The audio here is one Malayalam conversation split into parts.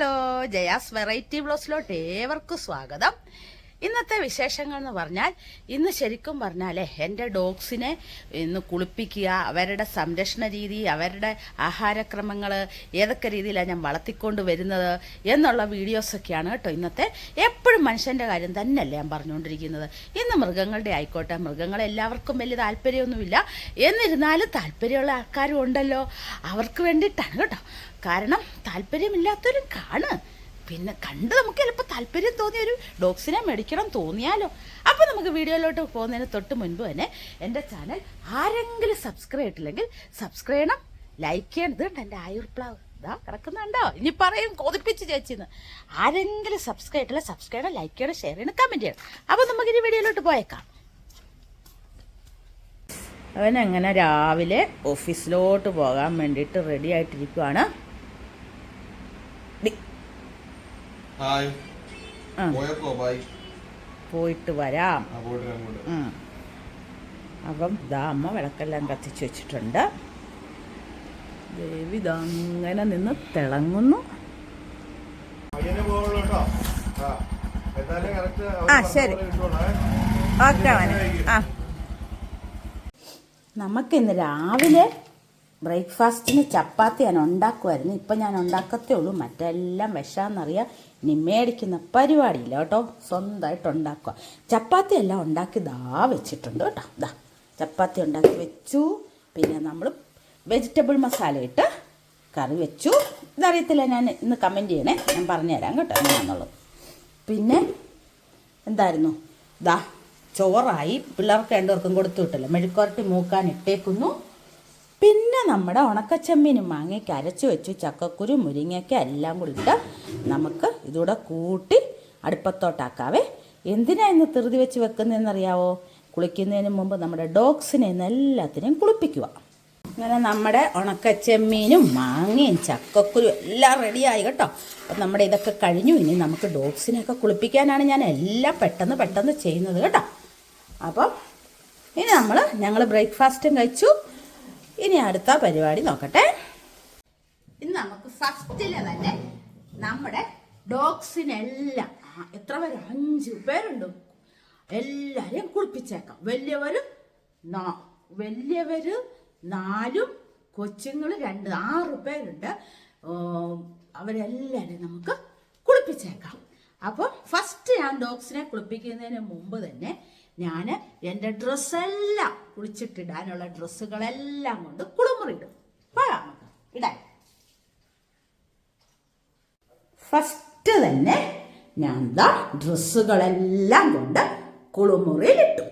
ഹലോ ജയാസ് വെറൈറ്റി ബ്ലോസിലോട്ട് ഏവർക്കും സ്വാഗതം. ഇന്നത്തെ വിശേഷങ്ങൾ എന്ന് പറഞ്ഞാൽ ഇന്ന് ശരിക്കും പറഞ്ഞാലേ എന്റെ ഡോഗ്സിനെ ഇന്ന് കുളിപ്പിക്കുക അവരുടെ സംരക്ഷണ രീതി അവരുടെ ആഹാരക്രമങ്ങൾ ഏതൊക്കെ രീതിയിലാണ് ഞാൻ വളർത്തിക്കൊണ്ട് വരുന്നത് എന്നുള്ള വീഡിയോസൊക്കെയാണ് കേട്ടോ ഇന്നത്തെ. എപ്പോഴും മനുഷ്യന്റെ കാര്യം തന്നെയല്ലേ ഞാൻ പറഞ്ഞുകൊണ്ടിരിക്കുന്നത്. ഇന്ന് മൃഗങ്ങളുടെ ആയിക്കോട്ടെ മൃഗങ്ങളെ എല്ലാവർക്കും വലിയ താല്പര്യമൊന്നുമില്ല. എന്നിരുന്നാലും താല്പര്യമുള്ള ആൾക്കാരും ഉണ്ടല്ലോ. അവർക്ക് വേണ്ടിയിട്ടാണ് കേട്ടോ കാരണം താല്പര്യമില്ലാത്തവരും കാണ്. പിന്നെ കണ്ട് നമുക്ക് ചിലപ്പോൾ താല്പര്യം തോന്നിയ ഒരു ഡോഗ്സിനെ മേടിക്കണം തോന്നിയാലോ. അപ്പോൾ നമുക്ക് വീഡിയോയിലോട്ട് പോകുന്നതിന് തൊട്ട് മുൻപ് തന്നെ എന്റെ ചാനൽ ആരെങ്കിലും സബ്സ്ക്രൈബ് ചെയ്തിട്ടില്ലെങ്കിൽ സബ്സ്ക്രൈബ് ചെയ്യണം ലൈക്ക് ചെയ്യണം. ഉണ്ട് എന്റെ ആയുർപ്ലാവ്? ഇതാ കിടക്കുന്നുണ്ടോ? ഇനി പറയും കൊതിപ്പിച്ച് ചേച്ചിന്ന്. ആരെങ്കിലും സബ്സ്ക്രൈബ് ചെയ്തിട്ടില്ല സബ്സ്ക്രൈബ് ചെയ്യണം ലൈക്ക് ചെയ്യണം ഷെയർ ചെയ്യണം കമന്റ് ചെയ്യണം. അപ്പോൾ നമുക്ക് ഇനി വീഡിയോയിലോട്ട് പോയേക്കാം. അവനങ്ങനെ രാവിലെ ഓഫീസിലോട്ട് പോകാൻ വേണ്ടിയിട്ട് റെഡി ആയിട്ടിരിക്കുവാണ്. ഹായ്. പോയക്കോ ബൈ പോയിട്ട് വരാം. അപ്പം ദാ അമ്മ വിളക്കെല്ലാം കത്തിച്ച് വെച്ചിട്ടുണ്ട്. ദേവി ഇതങ്ങനെ നിന്ന് തിളങ്ങുന്നു. ആ, ശരി. ഓക്കെ ആ. നമുക്കിന്ന് രാവിലെ ബ്രേക്ക്ഫാസ്റ്റിന് ചപ്പാത്തി ഞാൻ ഉണ്ടാക്കുമായിരുന്നു ഇപ്പം ഞാൻ ഉണ്ടാക്കത്തേ ഉള്ളൂ. മറ്റെല്ലാം വിഷാന്നറിയാം ഇനി മേടിക്കുന്ന പരിപാടിയില്ല കേട്ടോ. സ്വന്തമായിട്ട് ഉണ്ടാക്കുക. ചപ്പാത്തി എല്ലാം ഉണ്ടാക്കി ദാ വെച്ചിട്ടുണ്ട് കേട്ടോ. ദാ ചപ്പാത്തി ഉണ്ടാക്കി വെച്ചു. പിന്നെ നമ്മൾ വെജിറ്റബിൾ മസാല ഇട്ട് കറി വെച്ചു. ഇതറിയത്തില്ല ഞാൻ ഇന്ന് കമന്റ് ചെയ്യണേ. ഞാൻ പറഞ്ഞു തരാം കേട്ടോ എങ്ങനെയാണെന്നുള്ളത് പിന്നെ എന്തായിരുന്നു? ദാ ചോറായി. പിള്ളേർക്ക് രണ്ടുപേർക്കും കൊടുത്തു വിട്ടല്ലോ. മെഴുക്കുരട്ടി മൂക്കാൻ ഇട്ടേക്കുന്നു. പിന്നെ നമ്മുടെ ഉണക്കച്ചമ്മീനും മാങ്ങയ്ക്ക് അരച്ചു വെച്ചു ചക്കക്കുരു മുരിങ്ങയ്ക്ക എല്ലാം കൂടി ഇട്ട് നമുക്ക് ഇതുകൂടെ കൂട്ടി അടുപ്പത്തോട്ടാക്കാവേ. എന്തിനാ ഇന്ന് ധൃതി വെച്ച് വെക്കുന്നതെന്നറിയാവോ കുളിക്കുന്നതിന് മുമ്പ് നമ്മുടെ ഡോഗ്സിനെ എല്ലാത്തിനെയും കുളിപ്പിക്കുക. അങ്ങനെ നമ്മുടെ ഉണക്കച്ചെമ്മീനും മാങ്ങയും ചക്കക്കുരു എല്ലാം റെഡിയായി കേട്ടോ. അപ്പം നമ്മുടെ ഇതൊക്കെ കഴിഞ്ഞു. ഇനി നമുക്ക് ഡോഗ്സിനെയൊക്കെ കുളിപ്പിക്കാനാണ് ഞാൻ എല്ലാം പെട്ടെന്ന് പെട്ടെന്ന് ചെയ്യുന്നത് കേട്ടോ. അപ്പം ഇനി നമ്മൾ ഞങ്ങൾ ബ്രേക്ക്ഫാസ്റ്റും കഴിച്ചു. ഇനി അടുത്ത പരിപാടി നോക്കട്ടെ. ഇന്ന് നമുക്ക് ഫസ്റ്റിൽ തന്നെ നമ്മുടെ ഡോഗ്സിനെല്ലാം എത്ര പേര്? അഞ്ച് പേരുണ്ട്. എല്ലാരെയും കുളിപ്പിച്ചേക്കാം. വലിയവരും വലിയവര് നാലും കൊച്ചുങ്ങൾ രണ്ട് ആറ് പേരുണ്ട്. അവരെല്ലാരെയും നമുക്ക് കുളിപ്പിച്ചേക്കാം. അപ്പോൾ ഫസ്റ്റ് ഞാൻ ഡോഗ്സിനെ കുളിപ്പിക്കുന്നതിന് മുമ്പ് തന്നെ ഞാൻ എന്റെ ഡ്രസ്സെല്ലാം കുളിച്ചിട്ടിടാനുള്ള ഡ്രസ്സുകളെല്ലാം കൊണ്ട് കുളിമുറിയിടും. നമുക്ക് ഇടാൻ. ഫസ്റ്റ് തന്നെ ഞാൻ ദാ ഡ്രസ്സുകളെല്ലാം കൊണ്ട് കുളിമുറിയിലിട്ടു.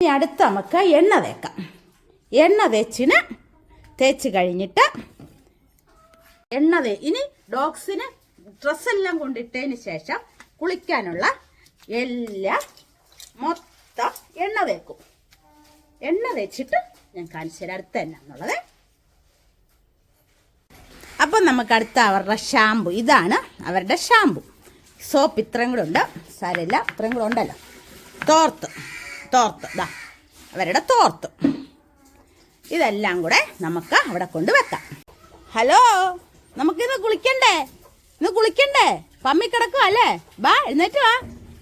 ഇനി അടുത്ത് നമുക്ക് എണ്ണ തേക്കാം. എണ്ണ തേച്ചിന് തേച്ച് കഴിഞ്ഞിട്ട് എണ്ണ തേ ഇനി ഡോഗ്സിന് ഡ്രസ്സെല്ലാം കൊണ്ടിട്ടതിന് ശേഷം കുളിക്കാനുള്ള എല്ലാം മൊത്തം എണ്ണ തേക്കും. എണ്ണ തേച്ചിട്ട് ഞാൻ കാണിച്ചു തരാം അടുത്ത എന്നാന്നുള്ളത് അപ്പം നമുക്ക് അടുത്ത അവരുടെ ഷാമ്പു. ഇതാണ് അവരുടെ ഷാമ്പു. സോപ്പ് ഇത്രയും കൂടെ ഉണ്ട്. സാരമില്ല ഇത്രയും കൂടെ ഉണ്ടല്ലോ. തോർത്ത് തോർത്ത്. ഇതാ അവരുടെ തോർത്ത്. ഇതെല്ലാം കൂടെ നമുക്ക് അവിടെ കൊണ്ട് വെക്കാം. ഹലോ നമുക്കിന്ന് കുളിക്കണ്ടേ? ഇന്ന് കുളിക്കണ്ടേ? പമ്മി കിടക്കുക അല്ലേ? ബാ എഴുന്നേറ്റ് വാ.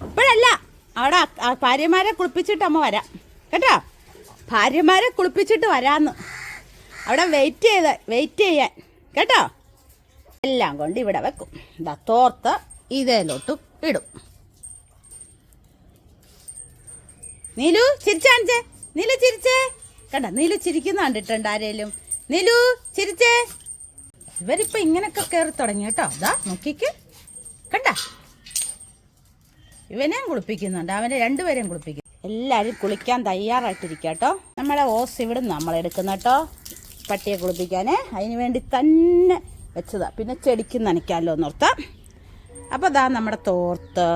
ഇപ്പോഴല്ല. അവിടെ ഭാര്യമാരെ കുളിപ്പിച്ചിട്ട് അമ്മ വരാം. കേട്ടോ? ഭാര്യമാരെ കുളിപ്പിച്ചിട്ട് വരാന്ന്. അവിടെ വെയിറ്റ് ചെയ്ത് വെയിറ്റ് ചെയ്യാൻ. കേട്ടോ? എല്ലാം കൊണ്ട് ഇവിടെ വെക്കും. ഇതാ തോർത്ത് ഇതിലോട്ട് ഇടും. നീലു ചിരിച്ചാണിച്ചേ നീലു ചിരിച്ചേ. കണ്ട? നീലു ചിരിക്കുന്ന കണ്ടിട്ടുണ്ട് ആരേലും? നീലു ചിരിച്ചേ. ഇവരിപ്പോ ഇങ്ങനൊക്കെ കയറി തുടങ്ങി കേട്ടോ. അതാ നോക്കിക്ക്. കണ്ട? ഇവനെയും കുളിപ്പിക്കുന്നുണ്ട്. അവനെ രണ്ടുപേരെയും കുളിപ്പിക്കും. എല്ലാവരും കുളിക്കാൻ തയ്യാറായിട്ടിരിക്കുക കേട്ടോ നമ്മുടെ ഓസ് ഇവിടെ നമ്മൾ എടുക്കുന്ന കേട്ടോ പട്ടിയെ കുളിപ്പിക്കാനേ. അതിന് വേണ്ടി തന്നെ വെച്ചതാണ് പിന്നെ ചെടിക്ക് നനയ്ക്കാമല്ലോ എന്നോർത്താം. അപ്പോൾ ദാ നമ്മുടെ തോർത്ത്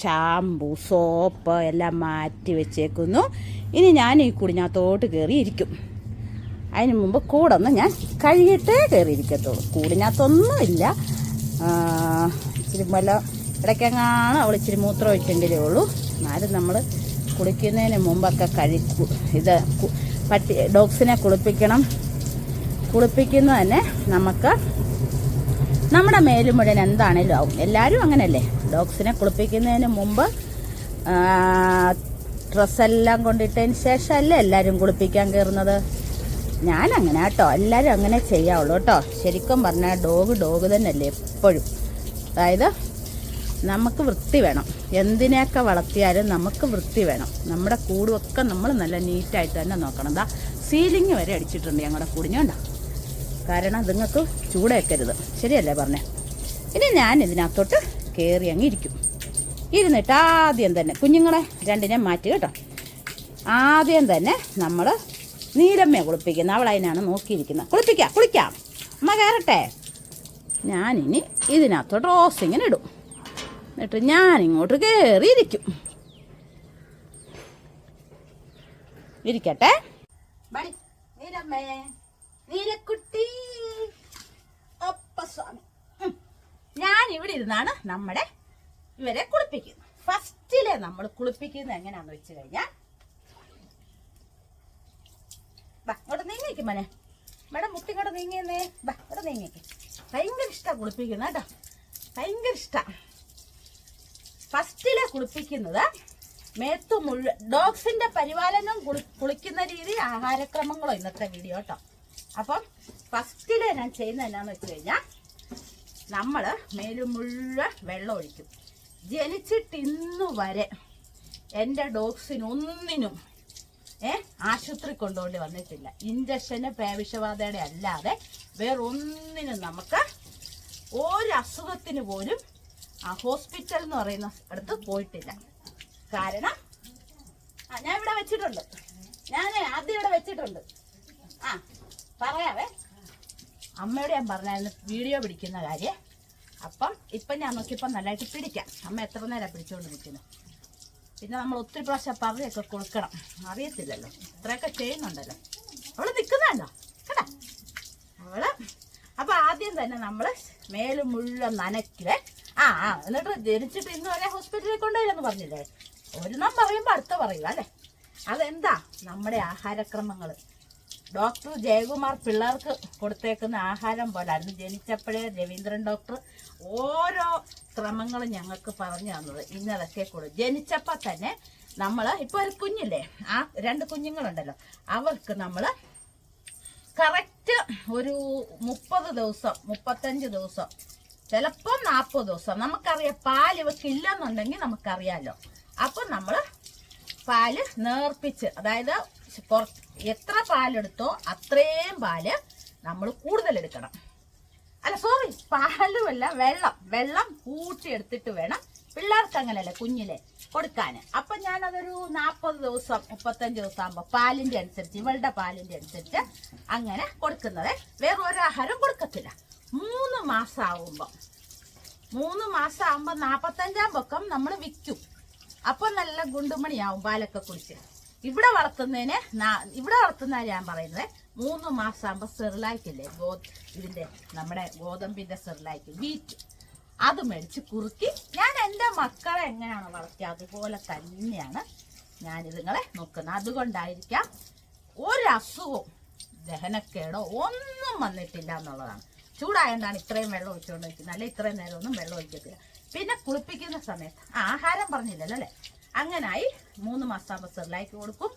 ഷാമ്പു സോപ്പ് എല്ലാം മാറ്റി വെച്ചേക്കുന്നു. ഇനി ഞാൻ ഈ കുടിഞ്ഞാത്തോട്ട് കയറിയിരിക്കും. അതിന് മുമ്പ് കൂടൊന്ന് ഞാൻ കഴുകിയിട്ടേ കയറിയിരിക്കത്തുള്ളൂ. കൂടിനകത്തൊന്നുമില്ല. ഇച്ചിരി വല്ല ഇടയ്ക്കെങ്ങാണ് അവൾ ഇച്ചിരി മൂത്രം ഒഴിച്ചെങ്കിലേ ഉള്ളൂ. എന്നാലും നമ്മൾ കുളിക്കുന്നതിന് മുമ്പൊക്കെ കഴി ഇത് പട്ടി ഡോഗ്സിനെ കുളിപ്പിക്കണം. കുളിപ്പിക്കുന്ന തന്നെ നമുക്ക് നമ്മുടെ മേലും മുഴുവൻ എന്താണേലും ആവും. എല്ലാവരും അങ്ങനെയല്ലേ? ഡോഗ്സിനെ കുളിപ്പിക്കുന്നതിന് മുമ്പ് ഡ്രസ്സെല്ലാം കൊണ്ടിട്ടതിന് ശേഷമല്ലേ എല്ലാവരും കുളിപ്പിക്കാൻ കയറുന്നത്? ഞാൻ കേട്ടോ എല്ലാവരും അങ്ങനെ ചെയ്യാവുള്ളൂ കേട്ടോ. ശരിക്കും പറഞ്ഞാൽ ഡോഗ് ഡോഗ് തന്നെയല്ലേ എപ്പോഴും. അതായത് നമുക്ക് വൃത്തി വേണം. എന്തിനെയൊക്കെ വളർത്തിയാലും നമുക്ക് വൃത്തി വേണം. നമ്മുടെ കൂടുമൊക്കെ നമ്മൾ നല്ല നീറ്റായിട്ട് തന്നെ നോക്കണം. എന്താ സീലിംഗ് വരെ അടിച്ചിട്ടുണ്ട് ഞങ്ങളുടെ കൂടിഞ്ഞോണ്ടോ കാരണം അതുങ്ങൾക്ക് ചൂടേക്കരുത്. ശരിയല്ലേ പറഞ്ഞേ? ഇനി ഞാൻ ഇതിനകത്തോട്ട് കയറി അങ്ങ് ഇരിക്കും. ഇരുന്നിട്ട് ആദ്യം തന്നെ കുഞ്ഞുങ്ങളെ രണ്ടിനെ മാറ്റി കേട്ടോ. ആദ്യം തന്നെ നമ്മൾ നീലമ്മയെ കുളിപ്പിക്കുന്നത് അവൾ അതിനാണ് നോക്കിയിരിക്കുന്നത്. കുളിപ്പിക്കാം കുളിക്കാം. അമ്മ കയറട്ടെ? ഞാനിനി ഇതിനകത്തോട്ട് റോസിങ്ങനെ ഇടും. എന്നിട്ട് ഞാൻ ഇങ്ങോട്ട് കയറിയിരിക്കും ഇരിക്കട്ടെ. ഞാൻ ഇവിടെ ഇരുന്നാണ് നമ്മുടെ ഇവരെ കുളിപ്പിക്കുന്നത്. ഫസ്റ്റിലെ നമ്മൾ കുളിപ്പിക്കുന്നത് എങ്ങനെയാന്ന് വെച്ച് കഴിഞ്ഞാൽ ഇങ്ങോട്ട് നീങ്ങിക്ക് മോനെ. മേഡം മുട്ടി ഇങ്ങോട്ട് നീങ്ങിയെന്നേ. ഇവിടെ നീങ്ങിക്ക്. ഭയങ്കര ഇഷ്ടമാണ് കുളിപ്പിക്കുന്നത് കേട്ടോ. ഭയങ്കര ഇഷ്ടമാണ് ഫസ്റ്റിലെ കുളിപ്പിക്കുന്നത് മേത്ത് മുഴുവൻ ഡോഗ്സിന്റെ പരിപാലനം കുളി കുളിക്കുന്ന രീതി ആഹാരക്രമങ്ങളോ ഇന്നത്തെ വീഡിയോ കേട്ടോ. അപ്പം ഫസ്റ്റിൽ ഞാൻ ചെയ്യുന്നത് എന്നാന്ന് വെച്ച് കഴിഞ്ഞാൽ നമ്മൾ മേൽ മുഴുവൻ വെള്ളം ഒഴിക്കും. ജനിച്ചിട്ട് ഇന്നു വരെ എന്റെ ഡോഗ്സിനൊന്നിനും ഏ ആശുപത്രി കൊണ്ടുകൊണ്ട് വന്നിട്ടില്ല. ഇഞ്ചക്ഷന് പേവിഷബാധയുടെ അല്ലാതെ വേറൊന്നിനും നമുക്ക് ഒരു അസുഖത്തിന് പോലും ആ ഹോസ്പിറ്റൽ എന്ന് പറയുന്ന അടുത്ത് പോയിട്ടില്ല. കാരണം ആ ഞാൻ ഇവിടെ വെച്ചിട്ടുണ്ട്. ഞാൻ ആദ്യം ഇവിടെ വെച്ചിട്ടുണ്ട്. ആ പറയാവേ. അമ്മയോട് ഞാൻ പറഞ്ഞായിരുന്നു വീഡിയോ പിടിക്കുന്ന കാര്യം. അപ്പം ഇപ്പം ഞാൻ നോക്കിയപ്പോൾ നല്ലതായിട്ട് പിടിക്കാം. അമ്മ എത്ര നേരം പിടിച്ചുകൊണ്ട് നിൽക്കുന്നു പിന്നെ നമ്മൾ ഒത്തിരി പ്രാവശ്യം പറഞ്ഞൊക്കെ കൊടുക്കണം. അറിയത്തില്ലല്ലോ. ഇത്രയൊക്കെ ചെയ്യുന്നുണ്ടല്ലോ. അവൾ നിൽക്കുന്നതല്ലോ കേട്ടാ അവൾ അപ്പൊ ആദ്യം തന്നെ നമ്മൾ മേലും മുഴുവൻ നനയ്ക്കേ ആ ആ എന്നിട്ട് ജനിച്ചിട്ട് ഇന്ന് വരെ ഹോസ്പിറ്റലിൽ കൊണ്ടുപോയില്ലെന്ന് പറഞ്ഞില്ലേ? ഒരെണ്ണം പറയുമ്പോൾ അടുത്ത പറയുക അല്ലേ? അതെന്താ? നമ്മുടെ ആഹാരക്രമങ്ങൾ ഡോക്ടർ ജയകുമാർ പിള്ളേർക്ക് കൊടുത്തേക്കുന്ന ആഹാരം പോലായിരുന്നു ജനിച്ചപ്പോഴേ രവീന്ദ്രൻ ഡോക്ടർ ഓരോ ക്രമങ്ങളും ഞങ്ങൾക്ക് പറഞ്ഞു തന്നത്. ഇന്നതൊക്കെ കൊടു. ജനിച്ചപ്പോൾ തന്നെ നമ്മൾ ഇപ്പോൾ ഒരു കുഞ്ഞില്ലേ? ആ രണ്ട് കുഞ്ഞുങ്ങളുണ്ടല്ലോ. അവർക്ക് നമ്മൾ കറക്റ്റ് ഒരു മുപ്പത് ദിവസം മുപ്പത്തഞ്ച് ദിവസം ചിലപ്പോൾ നാൽപ്പത് ദിവസം. നമുക്കറിയാം പാൽ ഇവക്ക് ഇല്ലെന്നുണ്ടെങ്കിൽ നമുക്കറിയാലോ. അപ്പം നമ്മൾ പാൽ നേർപ്പിച്ച് അതായത് കുറച്ച് എത്ര പാലെടുത്തോ അത്രയും പാൽ നമ്മൾ കൂടുതൽ എടുക്കണം അല്ല സോറി പാലുമല്ല വെള്ളം. വെള്ളം കൂട്ടിയെടുത്തിട്ട് വേണം പിള്ളേർക്ക് അങ്ങനെയല്ലേ കുഞ്ഞിലെ കൊടുക്കാൻ അപ്പൊ ഞാനതൊരു നാൽപ്പത് ദിവസം മുപ്പത്തഞ്ച് ദിവസം ആകുമ്പോൾ പാലിന്റെ അനുസരിച്ച് ഇവളുടെ പാലിന്റെ അനുസരിച്ച് അങ്ങനെ കൊടുക്കുന്നത്. വേറെ ഒരു ആഹാരം കൊടുക്കത്തില്ല. മൂന്ന് മാസം ആകുമ്പോൾ മൂന്ന് മാസം ആകുമ്പോൾ നാൽപ്പത്തഞ്ചാം പൊക്കം നമ്മൾ വിൽക്കും. അപ്പം നല്ല ഗുണ്ടുമണിയാവും പാലൊക്കെ കുടിച്ച്. ഇവിടെ വളർത്തുന്നതിന് ഇവിടെ വളർത്തുന്ന ഞാൻ പറയുന്നത് മൂന്ന് മാസമാകുമ്പോൾ സെറിലായിട്ടില്ലേ ഗോ ഇതിന്റെ നമ്മുടെ ഗോതമ്പിന്റെ സെറിലായിട്ട് വീറ്റ്. അത് മേടിച്ച് കുറുക്കി. ഞാൻ എന്റെ മക്കളെ എങ്ങനെയാണ് വളർത്തിയത് അതുപോലെ തന്നെയാണ് ഞാൻ ഇതുങ്ങളെ നോക്കുന്നത്. അതുകൊണ്ടായിരിക്കാം ഒരസുഖവും ദഹനക്കേടോ ഒന്നും വന്നിട്ടില്ല എന്നുള്ളതാണ്. ചൂടായതുകൊണ്ടാണ് ഇത്രയും വെള്ളം ഒഴിച്ചുകൊണ്ട് വെച്ചത്. അല്ലെ ഇത്രയും നേരം ഒന്നും വെള്ളം ഒഴിക്കത്തില്ല. പിന്നെ കുളിപ്പിക്കുന്ന സമയത്ത് ആഹാരം പറഞ്ഞില്ലല്ലോ അല്ലേ? അങ്ങനായി മൂന്ന് മാസം ആകുമ്പോൾ സെർലായ്ക്ക് കൊടുക്കും.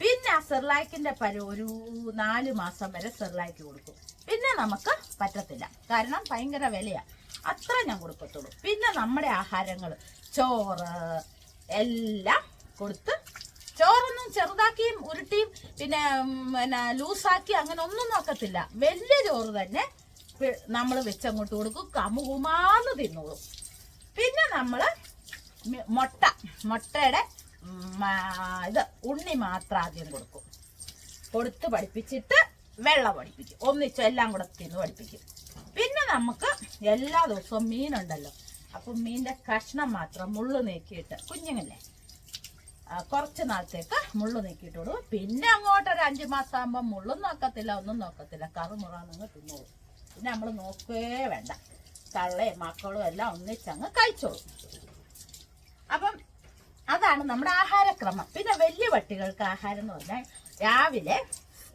പിന്നെ ആ സെറിലാക്കിന്റെ പരി ഒരു നാല് മാസം വരെ സെർലായ്ക്ക് കൊടുക്കും. പിന്നെ നമുക്ക് പറ്റത്തില്ല. കാരണം ഭയങ്കര വിലയാണ് അത്ര ഞാൻ കൊടുക്കത്തുള്ളൂ. പിന്നെ നമ്മുടെ ആഹാരങ്ങൾ ചോറ് എല്ലാം കൊടുത്ത് ചോറൊന്നും ചെറുതാക്കിയും ഉരുട്ടിയും പിന്നെ പിന്നെ ലൂസാക്കി അങ്ങനെ ഒന്നും നോക്കത്തില്ല. വലിയ ചോറ് തന്നെ നമ്മൾ വെച്ചങ്ങോട്ട് കൊടുക്കും. കമുകുമാന്ന് തിന്നോളും. പിന്നെ നമ്മൾ മുട്ട. മുട്ടയുടെ ഇത് ഉണ്ണി മാത്രം ആദ്യം കൊടുക്കും. കൊടുത്ത് പഠിപ്പിച്ചിട്ട് വെള്ളം പഠിപ്പിക്കും ഒന്നിച്ച് എല്ലാം കൂടെ തിന്ന് പഠിപ്പിക്കും. പിന്നെ നമുക്ക് എല്ലാ ദിവസവും മീനുണ്ടല്ലോ. അപ്പം മീനിന്റെ കഷ്ണം മാത്രം മുള്ളു നീക്കിയിട്ട് കുഞ്ഞുങ്ങളെ കുറച്ച് നാളത്തേക്ക് മുള്ളു നീക്കിയിട്ട് കൊടുക്കും. പിന്നെ അങ്ങോട്ട് ഒരു അഞ്ച് മാസം ആകുമ്പോൾ മുള്ളും നോക്കത്തില്ല ഒന്നും നോക്കത്തില്ല. കറുമുറാന്നങ്ങ് തിന്നോളും. പിന്നെ നമ്മൾ നോക്കേ വേണ്ട. തള്ളയും മക്കളും എല്ലാം ഒന്നിച്ചങ്ങ് കഴിച്ചോളും. അപ്പം അതാണ് നമ്മുടെ ആഹാരക്രമം. പിന്നെ വലിയ പട്ടികൾക്ക് ആഹാരം എന്ന് പറഞ്ഞാൽ രാവിലെ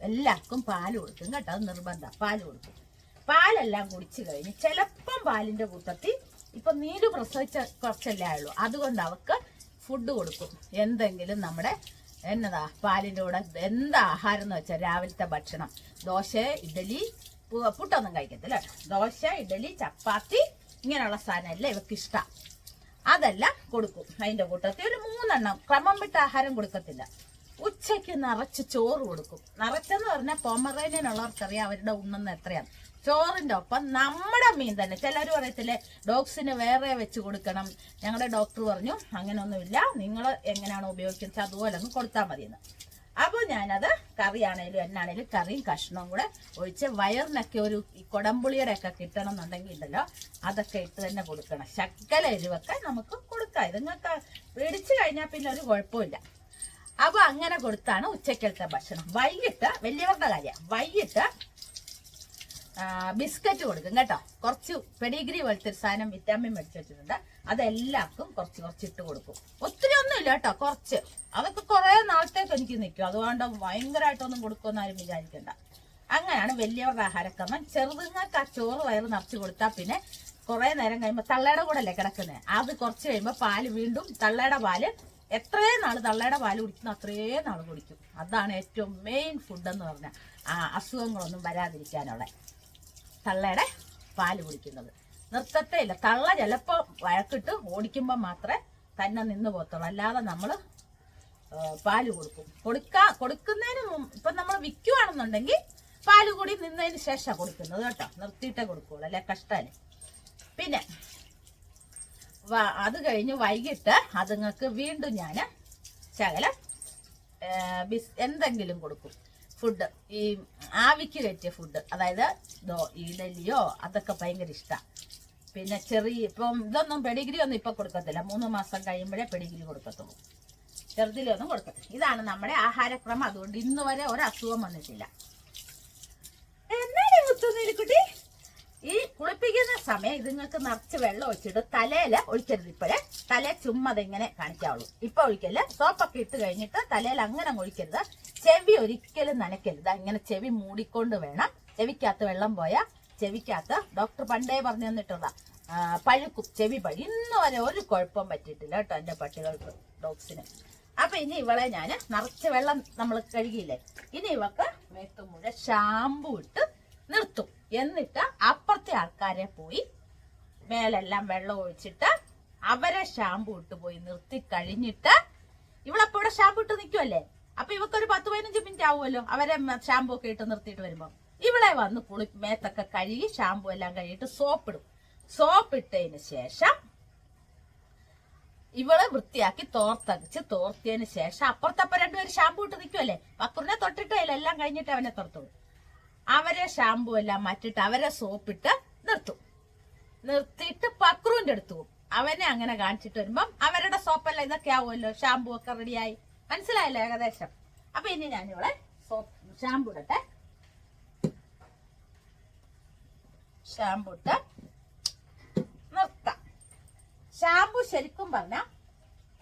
എല്ലാവർക്കും പാൽ കൊടുക്കും കേട്ടോ അത് നിർബന്ധം. പാൽ കൊടുക്കും. പാലെല്ലാം കുടിച്ചു കഴിഞ്ഞ് ചിലപ്പം പാലിന്റെ കൂട്ടത്തിൽ ഇപ്പൊ നീര് പ്രസവിച്ച കുറച്ചല്ലേ ഉള്ളൂ അതുകൊണ്ട് അവർക്ക് ഫുഡ് കൊടുക്കും. എന്തെങ്കിലും നമ്മുടെ എന്നതാ പാലിന്റെ കൂടെ എന്താ ആഹാരം എന്ന് വെച്ചാൽ രാവിലത്തെ ഭക്ഷണം. ദോശ ഇഡലി പുട്ടൊന്നും കഴിക്കത്തില്ല. ദോശ ഇഡലി ചപ്പാത്തി ഇങ്ങനെയുള്ള സാധനമല്ലേ ഇവക്ക് ഇഷ്ടം. അതെല്ലാം കൊടുക്കും അതിന്റെ കൂട്ടത്തിൽ. ഒരു മൂന്നെണ്ണം ക്രമം വിട്ട് ആഹാരം കൊടുക്കത്തില്ല. ഉച്ചയ്ക്ക് നിറച്ച് ചോറ് കൊടുക്കും. നിറച്ചെന്ന് പറഞ്ഞാൽ പൊമറേനിയനുള്ളവർക്കറിയാം അവരുടെ ഉണ്ണെന്ന് എത്രയാണ്. ചോറിന്റെ ഒപ്പം നമ്മുടെ മീൻ തന്നെ. ചിലർ പറയത്തില്ലേ ഡോഗ്സിന് വേറെ വെച്ച് കൊടുക്കണം. ഞങ്ങളുടെ ഡോക്ടർ പറഞ്ഞു അങ്ങനെയൊന്നുമില്ല നിങ്ങൾ എങ്ങനെയാണോ ഉപയോഗിക്കുന്നത് അതുപോലെ അങ്ങ് കൊടുത്താൽ മതിയെന്ന്. അപ്പോൾ ഞാനത് കറിയാണേലും എന്നാണേലും കറിയും കഷ്ണവും കൂടെ ഒഴിച്ച് വയറിനൊക്കെ ഒരു കുടംപുളിയുടെ ഒക്കെ കിട്ടണം എന്നുണ്ടെങ്കിൽ ഉണ്ടല്ലോ അതൊക്കെ ഇട്ട് തന്നെ കൊടുക്കണം. ശക്കല എരിവൊക്കെ നമുക്ക് കൊടുക്കാം. ഇതുങ്ങൾക്ക് പിടിച്ചു കഴിഞ്ഞാൽ പിന്നെ ഒരു കുഴപ്പമില്ല. അപ്പോൾ അങ്ങനെ കൊടുത്താണ് ഉച്ചക്കലത്തെ ഭക്ഷണം. വൈകിട്ട് വലിയവരുടെ കാര്യം. വൈകിട്ട് ബിസ്ക്കറ്റ് കൊടുക്കും കേട്ടോ. കുറച്ച് പെഡിഗ്രി പോലത്തെ ഒരു സാധനം വിറ്റാമിൻ മേടിച്ച് വെച്ചിട്ടുണ്ട്. അതെല്ലാവർക്കും കുറച്ച് കുറച്ച് ഇട്ട് കൊടുക്കും. ഒത്തിരി ഒന്നുമില്ല കേട്ടോ കുറച്ച്. അതൊക്കെ കുറേ നാളത്തേക്ക് എനിക്ക് നിൽക്കും. അതുകൊണ്ട് ഭയങ്കരമായിട്ടൊന്നും കൊടുക്കുമെന്ന് ആരും വിചാരിക്കണ്ട. അങ്ങനെയാണ് വലിയവരുടെ ആഹാരക്രമം. ചെറുതുങ്ങൾക്ക് ആ ചോറ് വയറ് നിറച്ച് കൊടുത്താൽ പിന്നെ കുറേ നേരം കഴിയുമ്പോൾ തള്ളയുടെ കൂടെ അല്ലേ കിടക്കുന്നത് അത് കുറച്ച് കഴിയുമ്പോൾ പാൽ വീണ്ടും തള്ളയുടെ പാൽ എത്രയും നാൾ തള്ളയുടെ പാൽ കുടിക്കുന്ന അത്രയും നാൾ കുടിക്കും. അതാണ് ഏറ്റവും മെയിൻ ഫുഡ് എന്ന് പറഞ്ഞാൽ അസുഖങ്ങളൊന്നും വരാതിരിക്കാനുള്ള തള്ളയുടെ പാൽ കുടിക്കുന്നത്. നിർത്തത്തേ ഇല്ല തള്ള ചിലപ്പോൾ വഴക്കിട്ട് ഓടിക്കുമ്പോൾ മാത്രമേ തന്നെ നിന്ന് പോകത്തുള്ളൂ. അല്ലാതെ നമ്മൾ പാൽ കൊടുക്കും. കൊടുക്കാ കൊടുക്കുന്നതിന് ഇപ്പം നമ്മൾ വിൽക്കുവാണെന്നുണ്ടെങ്കിൽ പാൽ കൂടി നിന്നതിന് ശേഷമാണ് കൊടുക്കുന്നത് കേട്ടോ. നിർത്തിയിട്ടേ കൊടുക്കുള്ളൂ. അല്ലെ? കഷ്ടല്ലേ പിന്നെ അത് കഴിഞ്ഞ് വൈകിട്ട് അതുങ്ങൾക്ക് വീണ്ടും ഞാൻ ശകലം ബിസ് എന്തെങ്കിലും കൊടുക്കും. ഫുഡ്. ഈ ആവിക്ക് കയറ്റിയ ഫുഡ്. അതായത് ഇഡലിയോ അതൊക്കെ ഭയങ്കര ഇഷ്ടമാണ് പിന്നെ ചെറിയ ഇപ്പം ഇതൊന്നും പെഡിഗ്രി ഒന്നും ഇപ്പൊ കൊടുക്കത്തില്ല. മൂന്ന് മാസം കഴിയുമ്പോഴേ പെഡിഗ്രി കൊടുക്കത്തുള്ളൂ. ചെറുതിലൊന്നും കൊടുക്കത്തില്ല. ഇതാണ് നമ്മുടെ ആഹാരക്രമം. അതുകൊണ്ട് ഇന്ന് വരെ ഒരു അസുഖം വന്നിട്ടില്ല. എന്നാലും മുത്തുനീലിക്കുട്ടി ഈ കുളിപ്പിക്കുന്ന സമയം ഇതുങ്ങൾക്ക് നിറച്ച് വെള്ളം ഒഴിച്ചിട്ട് തലയിൽ ഒഴിക്കരുത്. ഇപ്പോഴേ തല ചുമ്മാ ഇങ്ങനെ കാണിക്കാവുള്ളൂ. ഇപ്പൊ ഒഴിക്കൽ സോപ്പൊക്കെ ഇട്ട് കഴിഞ്ഞിട്ട് തലയിൽ അങ്ങനെ അങ്ങ് ഒഴിക്കരുത്. ചെവി ഒരിക്കലും നനയ്ക്കരുത്. ഇങ്ങനെ ചെവി മൂടിക്കൊണ്ട് വേണം. ചെവിക്കകത്ത് വെള്ളം പോയാൽ ചെവിക്കകത്ത് ഡോക്ടർ പണ്ടേ പറഞ്ഞു തന്നിട്ടുള്ള പഴുക്കും ചെവി പഴി. ഇന്ന് വരെ ഒരു കുഴപ്പം പറ്റിയിട്ടില്ല കേട്ടോ എന്റെ പട്ടികൾക്ക് ഡോഗ്സിന് അപ്പൊ ഇനി ഇവളെ ഞാൻ നിറച്ച് വെള്ളം നമ്മൾ കഴുകിയില്ലേ? ഇനി ഇവക്ക് മേത്തുമുഴ ഷാമ്പു ഇട്ട് നിർത്തും. എന്നിട്ട് അപ്പുറത്തെ ആൾക്കാരെ പോയി മേലെല്ലാം വെള്ളം ഒഴിച്ചിട്ട് അവരെ ഷാമ്പു ഇട്ട് പോയി നിർത്തി കഴിഞ്ഞിട്ട് ഇവളപ്പോ ഇവിടെ ഷാമ്പു ഇട്ട് നിൽക്കുമല്ലേ അപ്പൊ ഇവക്കൊരു പത്ത് പതിനഞ്ച് മിനിറ്റ് ആവുമല്ലോ അവരെ ഷാമ്പു ഒക്കെ ഇട്ട് നിർത്തിയിട്ട് വരുമ്പോ. ഇവിടെ വന്ന് കുളി മേത്തൊക്കെ കഴുകി ഷാമ്പു എല്ലാം കഴുകിയിട്ട് സോപ്പ് ഇടും. സോപ്പ് ഇട്ടതിന് ശേഷം ഇവൾ വൃത്തിയാക്കി തോർത്തടിച്ച് തോർത്തിയതിന് ശേഷം അപ്പുറത്തപ്പ രണ്ടുപേരും ഷാമ്പു ഇട്ട് നിൽക്കുമല്ലേ പക്കുറിനെ തൊട്ടിട്ട് എല്ലാം കഴിഞ്ഞിട്ട് അവനെ തുറത്തുള്ളൂ അവരെ ഷാമ്പു എല്ലാം മാറ്റിട്ട് അവരെ സോപ്പിട്ട് നിർത്തും. നിർത്തിയിട്ട് പക്രുവിന്റെ അടുത്ത് പോകും. അവനെ അങ്ങനെ കാണിച്ചിട്ട് വരുമ്പം അവരുടെ സോപ്പെല്ലാം ഇതൊക്കെ ആവുമല്ലോ? ഷാമ്പു ഒക്കെ റെഡിയായി മനസ്സിലായല്ലോ ഏകദേശം? അപ്പൊ ഇനി ഞാനിവിടെ സോപ്പ് ഷാമ്പു ഇടട്ടെ. ഷാമ്പു ഇട്ട് നിർത്താം. ഷാമ്പു ശരിക്കും പറഞ്ഞ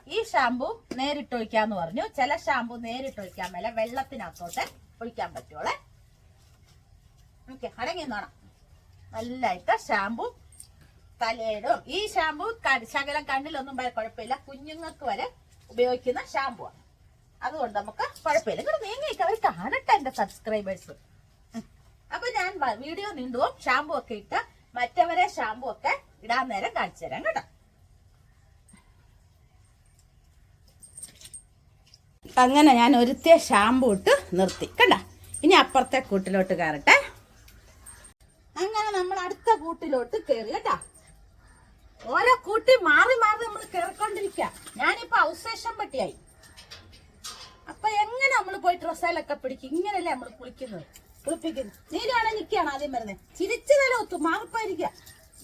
ഈ ഷാമ്പു നേരിട്ട് ഒഴിക്കാന്ന് പറഞ്ഞു. ചില ഷാമ്പു നേരിട്ട് ഒഴിക്കാൻ മേല വെള്ളത്തിനകത്തോട്ട് ഒഴിക്കാൻ പറ്റുള്ളേ ഓക്കെ അടങ്ങി നോണം നല്ലായിട്ട് ഷാമ്പു തലയിടും. ഈ ഷാമ്പു ശകലം കണ്ണിലൊന്നും വരെ കുഴപ്പമില്ല. കുഞ്ഞുങ്ങൾക്ക് വരെ ഉപയോഗിക്കുന്ന ഷാമ്പു അതുകൊണ്ട് നമുക്ക് കുഴപ്പമില്ല. ഇങ്ങോട്ട് നീങ്ങിയിട്ട് അവർ കാണട്ടെ എന്റെ സബ്സ്ക്രൈബേഴ്സ് അപ്പൊ ഞാൻ വീഡിയോ നീണ്ടുപോകും ഷാമ്പു ഒക്കെ ഇട്ട് മറ്റവരെ ഷാമ്പു ഒക്കെ ഇടാൻ നേരം കാണിച്ചു തരാം കേട്ടോ. അങ്ങനെ ഞാൻ ഒരുത്തിയ ഷാമ്പു ഇട്ട് നിർത്തി കണ്ട? ഇനി അപ്പുറത്തെ കൂട്ടിലോട്ട് കയറട്ടെ. അങ്ങനെ നമ്മൾ അടുത്ത കൂട്ടിലോട്ട് കയറി കേട്ടാ. ഓരോ കൂട്ടി മാറി മാറി നമ്മൾ കയറിക്കൊണ്ടിരിക്ക. ഞാനിപ്പോ ഔസേഷൻ പട്ടിയായി. അപ്പൊ എങ്ങനെ നമ്മൾ പോയി ഡ്രസ്സേലൊക്കെ പിടിക്കും? ഇങ്ങനല്ലേ നമ്മൾ കുളിക്കുന്നത്? കുളിപ്പിക്കുന്നത് നീലാണോ നിക്കാണ് ആദ്യം വരുന്നത് ചിരിച്ചു നില ഒത്തു മാറിപ്പോയിരിക്കുക.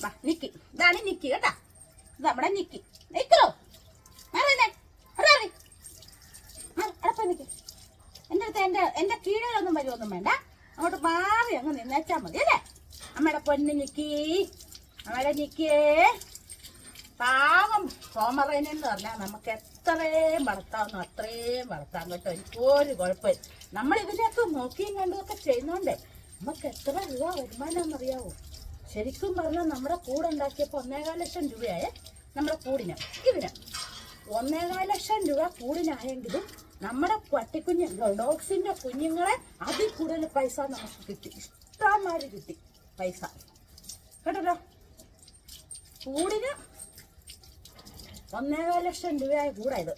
വാ നിക്കി. ഇതാണ് നിക്കി കേട്ടാ? ഇത് നമ്മുടെ നിക്കി. നിക്കോ? മാറിയേ അടപ്പ നിക്ക്. എന്റെ അടുത്ത് എന്റെ എന്റെ കീഴിലൊന്നും വരുമൊന്നും വേണ്ട. അങ്ങോട്ട് മാറി അങ്ങ് നിന്നേച്ചാ മതി അല്ലേ? അമ്മയുടെ പൊന്ന് നിക്കി. അമ്മയുടെ നിക്കേ പാവം സോമറേനെന്ന് പറഞ്ഞാൽ നമുക്ക് എത്രയും വളർത്താവുന്നു അത്രയും വളർത്താൻ കേട്ടോ. എനിക്കൊരു കുഴപ്പമില്ല. നമ്മൾ ഇതിനൊക്കെ നോക്കിയും കണ്ടും ഒക്കെ ചെയ്യുന്നോണ്ടേ നമുക്ക് എത്ര രൂപ വരുമാനം അറിയാവൂ ശരിക്കും പറഞ്ഞാൽ നമ്മുടെ കൂടെ ഉണ്ടാക്കിയപ്പോൾ ലക്ഷം രൂപയായേ നമ്മുടെ കൂടിന്. ഇതിന് ഒന്നേകാൽ ലക്ഷം രൂപ കൂടിനായെങ്കിലും നമ്മുടെ പട്ടിക്കുഞ്ഞ് ഡോഗ്സിന്റെ കുഞ്ഞുങ്ങളെ അതിൽ കൂടുതൽ പൈസ നമുക്ക് കിട്ടി. ഇഷ്ടമാതിരി കിട്ടി പൈസ. കേട്ടല്ലോ? കൂടിന് ഒന്നേകാൽ ലക്ഷം രൂപയായി കൂടായത്.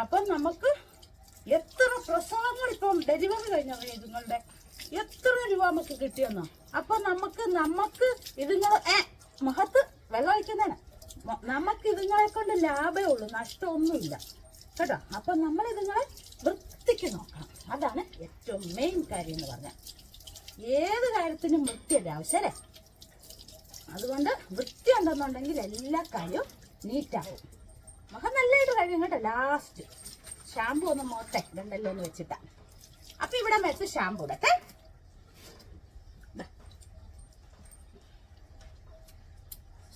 അപ്പം നമുക്ക് എത്ര പ്രസവങ്ങൾ ഇപ്പം ഡെലിവറി കഴിഞ്ഞറിയാം ഇതുങ്ങളുടെ എത്ര രൂപ നമുക്ക് കിട്ടിയെന്നോ? അപ്പൊ നമുക്ക് നമുക്ക് ഇതുങ്ങൾ ഏ മഹത്ത് വെള്ളം ഒഴിക്കുന്നതാണ്. നമുക്ക് ഇതുങ്ങളെ കൊണ്ട് ലാഭമേ ഉള്ളൂ നഷ്ടമൊന്നുമില്ല. കേട്ടോ? അപ്പൊ നമ്മൾ ഇതുങ്ങളെ വൃത്തിക്ക് നോക്കണം. അതാണ് ഏറ്റവും മെയിൻ കാര്യം എന്ന് പറഞ്ഞാൽ. ഏത് കാര്യത്തിനും വൃത്തിയുടെ ആവശ്യമല്ലേ അതുകൊണ്ട് വൃത്തി ഉണ്ടെന്നുണ്ടെങ്കിൽ എല്ലാ കാര്യവും നീറ്റാവും മുഖം നല്ലതായിട്ട് കഴിയും കേട്ടോ ലാസ്റ്റ് ഷാമ്പു ഒന്ന് മോത്തെ രണ്ടല്ലോ ഒന്ന് വെച്ചിട്ടാ. അപ്പൊ ഇവിടെ മേത്ത് ഷാമ്പു ഇടട്ടെ.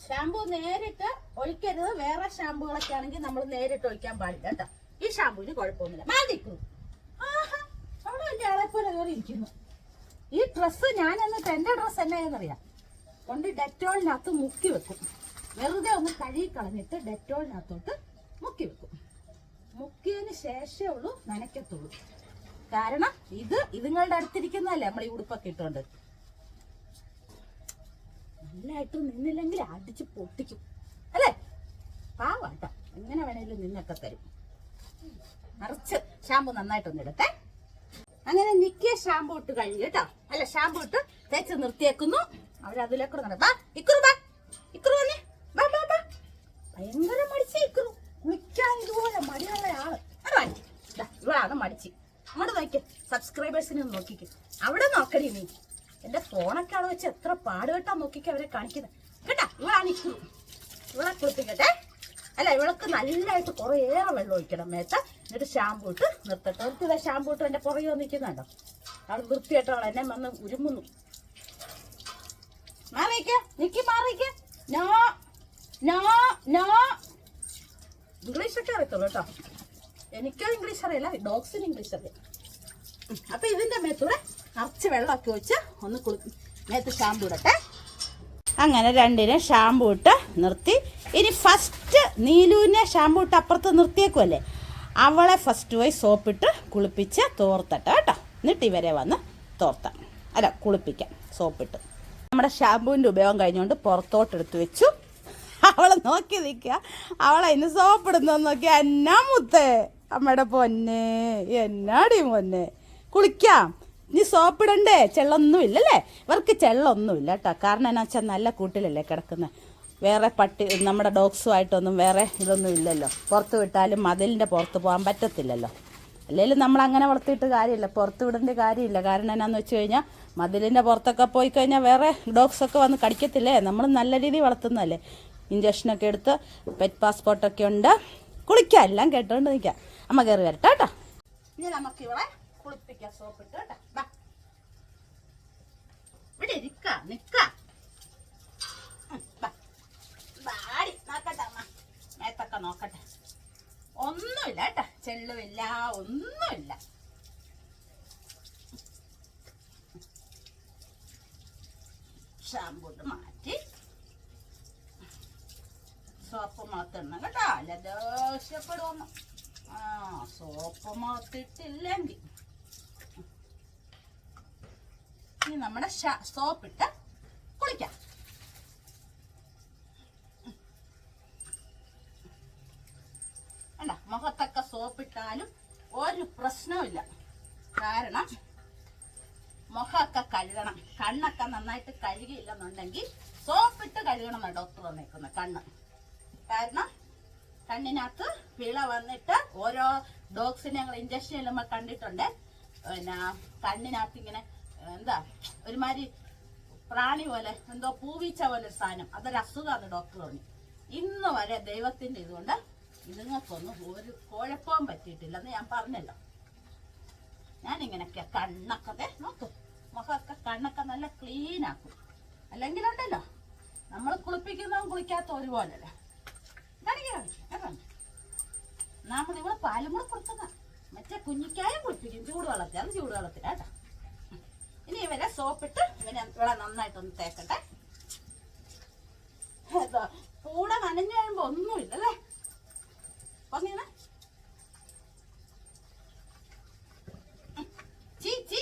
ഷാമ്പു നേരിട്ട് ഒഴിക്കരുത്. വേറെ ഷാമ്പുകളൊക്കെ ആണെങ്കിൽ നമ്മൾ നേരിട്ട് ഒഴിക്കാൻ പാടില്ല കേട്ടോ. ഈ ഷാമ്പുവിന് കുഴപ്പമൊന്നുമില്ല. മാതിക്കൂ ആഹാ അവിടെ വലിയ ആളെ പോലെ കയറി ഇരിക്കുന്നു. ഈ ഡ്രസ്സ് ഞാൻ എന്നിട്ട് എന്റെ ഡ്രസ്സ് എന്നായെന്നറിയാം. കൊണ്ട് ഡെറ്റോളിനകത്ത് മുക്കി വെക്കും. വെറുതെ ഒന്ന് കഴുകി കളഞ്ഞിട്ട് ഡെറ്റോളിനകത്തോട്ട് മുക്കി വെക്കും. മുക്കിയതിന് ശേഷമേ ഉള്ളൂ നനയ്ക്കത്തുള്ളൂ. കാരണം ഇത് ഇതുങ്ങളുടെ അടുത്തിരിക്കുന്നതല്ലേ നമ്മൾ ഈ ഉടുപ്പൊക്കെ ഇട്ടുകൊണ്ട് നല്ലതായിട്ട് നിന്നില്ലെങ്കിൽ അടിച്ച് പൊട്ടിക്കും. അല്ലേ? പാവാട്ടോ. എങ്ങനെ വേണേലും നിന്നൊക്കെ തരും. നിറച്ച് ഷാമ്പു നന്നായിട്ടൊന്ന് എടുത്തേ അങ്ങനെ നിക്കിയ ഷാമ്പു ഇട്ട് കഴിഞ്ഞു കേട്ടോ. അല്ല ഷാമ്പു ഇട്ട് തേച്ച് നിർത്തിയേക്കുന്നു. അവരതിലേക്കൂടെ നട ബാ ഇക്കുറു ബാ ഇക്കുറു വന്നേ. ഭയങ്കര മടിച്ചേക്കുന്നു മിക്കാൻ ഇതുപോലെ മടിയുള്ള ആൾ ഇവളാണ് മടിച്ച്. അങ്ങോട്ട് നോക്കി സബ്സ്ക്രൈബേഴ്സിനെ നോക്കിക്ക്. അവിടെ നോക്കടി നീ. എന്റെ ഫോണൊക്കെ അവിടെ വെച്ച് എത്ര പാടുകെട്ടാ നോക്കിക്ക് അവരെ കാണിക്കുന്നത് കേട്ടാ? ഇവളാണ് ഇക്കുറു ഇവളെ കുത്തിക്കട്ടെ. അല്ല ഇവൾക്ക് നല്ലതായിട്ട് കുറേയേറെ വെള്ളം ഒഴിക്കണം. മേത്ത എന്നിട്ട് ഷാമ്പു ഇട്ട് നിർത്തട്ടെ. ഒരു ഷാമ്പു ഇട്ട് എന്റെ പുറകെ നിൽക്കുന്നുണ്ടോ? അവൾ വൃത്തിയായിട്ട് അവൾ എന്നെ വന്ന് ഉരുമുന്നു. മാറിക്ക. നിക്കി മാറിക്ക. നോ നോ നോ ഇംഗ്ലീഷ് ഒക്കെ അറിയത്തുള്ളൂ കേട്ടോ. എനിക്കോ ഇംഗ്ലീഷ് അറിയില്ല. ഡോഗ്സിന് ഇംഗ്ലീഷ് അറിയാം. അപ്പൊ ഇതിന്റെ മേത്തൂടെ നിറച്ച് വെള്ളമൊക്കെ ഒഴിച്ച് ഒന്ന് കുളി മേത്ത് ഷാമ്പു ഇടട്ടെ. അങ്ങനെ രണ്ടിനെ ഷാമ്പു ഇട്ട് നിർത്തി. ഇനി ഫസ്റ്റ് നീലുവിനെ ഷാമ്പു ഇട്ട് അപ്പുറത്ത് നിർത്തിയേക്കുമല്ലേ അവളെ ഫസ്റ്റ് പോയി സോപ്പിട്ട് കുളിപ്പിച്ച് തോർത്തട്ടെ കേട്ടോ. എന്നിട്ട് ഇവരെ വന്ന് തോർത്താം. അല്ല കുളിപ്പിക്കാം. സോപ്പിട്ട്. നമ്മുടെ ഷാമ്പുവിന്റെ ഉപയോഗം കഴിഞ്ഞുകൊണ്ട് പുറത്തോട്ട് എടുത്ത് വെച്ചു. അവളെ നോക്കി നിൽക്കുക. അവളെ ഇന്ന് സോപ്പിടുന്നു നോക്കി എന്നാ മുത്തേ? അമ്മയുടെ പൊന്നെ എന്നാടി പൊന്നെ കുളിക്കാം. നീ സോപ്പിടണ്ടേ? ചെള്ളൊന്നും ഇല്ലല്ലേ ഇവർക്ക് ചെള്ളൊന്നുമില്ല കേട്ടോ കാരണം എന്നാ വെച്ചാൽ നല്ല കൂട്ടിലല്ലേ കിടക്കുന്നത് വേറെ പട്ടി നമ്മുടെ ഡോഗ്സുമായിട്ടൊന്നും വേറെ ഇതൊന്നും ഇല്ലല്ലോ. പുറത്ത് വിട്ടാലും മതിലിന്റെ പുറത്ത് പോകാൻ പറ്റത്തില്ലല്ലോ. അല്ലെങ്കിലും നമ്മൾ അങ്ങനെ വളർത്തിയിട്ട് കാര്യമില്ല. പുറത്ത് വിടേണ്ട കാര്യമില്ല. കാരണം എന്നാന്ന് വെച്ച് കഴിഞ്ഞാൽ മതിലിന്റെ പുറത്തൊക്കെ പോയി കഴിഞ്ഞാൽ വേറെ ഡോഗ്സൊക്കെ വന്ന് കടിക്കത്തില്ലേ? നമ്മൾ നല്ല രീതിയിൽ വളർത്തുന്നതല്ലേ. ഇഞ്ചക്ഷനൊക്കെ എടുത്ത് പെറ്റ് പാസ്പോർട്ടൊക്കെ ഉണ്ട് കുളിക്കാം എല്ലാം കേട്ടോണ്ട് നിൽക്കാം അമ്മ കയറി വരട്ടെ കേട്ടോ ഇനി നമുക്ക് ഇവിടെ കുളിപ്പിക്കാം സോപ്പിട്ട് കേട്ടോ. ഇവിടെ ഇരിക്ക അമ്മ മേത്തൊക്കെ നോക്കട്ടെ ഒന്നുമില്ല കേട്ടോ ചെള്ളുമില്ല ഒന്നുമില്ല ഷാമ്പൂട്ട് മാറ്റി സോപ്പ് മാത്രണം കേട്ടോ. അല്ല ദേഷ്യപ്പെടുവന്ന ആ സോപ്പ് മാത്തിട്ടില്ലെങ്കിൽ ഇനി നമ്മുടെ സോപ്പിട്ട് കുളിക്കാം. അല്ല മുഖത്തൊക്കെ സോപ്പിട്ടാലും ഒരു പ്രശ്നവുമില്ല. കാരണം മുഖമൊക്കെ കഴുകണം. കണ്ണൊക്കെ നന്നായിട്ട് കഴുകിയില്ലെന്നുണ്ടെങ്കിൽ സോപ്പിട്ട് കഴുകണം ഡോക്ടർ വന്നേക്കുന്നത് കണ്ണ്. കാരണം കണ്ണിനകത്ത് പിള വന്നിട്ട് ഓരോ ഡോഗ്സിനെ ഞങ്ങൾ ഇഞ്ചക്ഷൻ ചെല്ലുമ്പോൾ കണ്ടിട്ടുണ്ട്. പിന്നെ കണ്ണിനകത്ത് ഇങ്ങനെ എന്താ ഒരുമാതിരി പ്രാണി പോലെ എന്തോ പൂവീച്ച പോലെ ഒരു സാധനം. അതൊരു അസുഖമാണ് ഡോക്ടർ പറഞ്ഞു. ഇന്ന് വരെ ദൈവത്തിന്റെ ഇതുകൊണ്ട് ഇതുങ്ങൾക്കൊന്നും ഒരു കുഴപ്പവും പറ്റിയിട്ടില്ലെന്ന് ഞാൻ പറഞ്ഞല്ലോ. ഞാൻ ഇങ്ങനെയൊക്കെ കണ്ണൊക്കെ നോക്കും. മുഖമൊക്കെ കണ്ണൊക്കെ നല്ല ക്ലീൻ ആക്കും. അല്ലെങ്കിലുണ്ടല്ലോ. നമ്മൾ കുളിപ്പിക്കുന്നതും കുളിക്കാത്ത ഒരുപോലല്ലേ. നമ്മൾ ഇവിടെ പാലും കൂടെ കൊടുക്കുന്ന മറ്റേ കുഞ്ഞിക്കായും കുളിപ്പിക്കും ചൂടുവെള്ളത്തിൽ അത് വെള്ളത്തിൽ. കേട്ടോ? ഇനി ഇവരെ സോപ്പിട്ട് ഇവനെ ഇവിടെ നന്നായിട്ടൊന്ന് തേക്കട്ടെ. കൂടെ നനഞ്ഞു കഴിയുമ്പോ ഒന്നുമില്ല അല്ലേ ഒന്നിങ്ങനെ ചീ ചീ.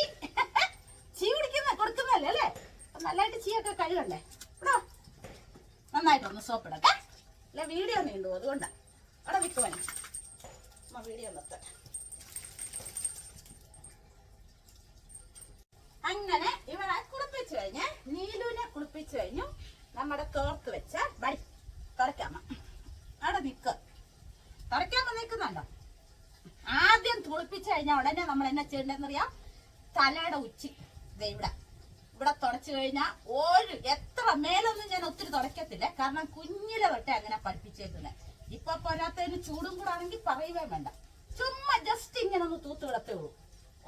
ചീ കുടിക്കുന്ന കൊടുക്കുന്നല്ലേ അല്ലേ? നല്ലതായിട്ട് ചീയൊക്കെ കഴുകണ്ടേ? ഇവിടെ. നന്നായിട്ടൊന്ന് സോപ്പിടട്ടെ. അല്ല വീഡിയോ നീണ്ടു അതുകൊണ്ടാ. അവിടെ വിൽക്കുവാൻ വീഡിയോ നിർത്തട്ടെ അങ്ങനെ ഇവളെ കുളിപ്പിച്ചു കഴിഞ്ഞ് നീലുവിനെ കുളിപ്പിച്ചു കഴിഞ്ഞു. നമ്മുടെ തോർത്ത് വെച്ച ബടി തുറക്കാമ അവിടെ നിക്ക്. തുറക്കാമ നിൽക്കുന്നുണ്ടോ ആദ്യം കുളിപ്പിച്ചു കഴിഞ്ഞാൽ ഉടനെ നമ്മൾ എന്നാ ചെയ്യണ്ടെന്നറിയാം തലയുടെ ഉച്ചി. ഇവിടെ. ഇവിടെ തുടച്ചു കഴിഞ്ഞാൽ ഒരു മേലൊന്നും ഞാൻ ഒത്തിരി തുടയ്ക്കത്തില്ല. കാരണം കുഞ്ഞിലെ തൊട്ടേ അങ്ങനെ പഠിപ്പിച്ചേക്കുന്നത് ഇപ്പൊ പോരാത്തതിന് ചൂടും കൂടെ ആണെങ്കിൽ പറയുവേ വേണ്ട. ചുമ്മാ ജസ്റ്റ് ഇങ്ങനെ ഒന്ന് തൂത്ത് കിടത്തേ ഉള്ളൂ.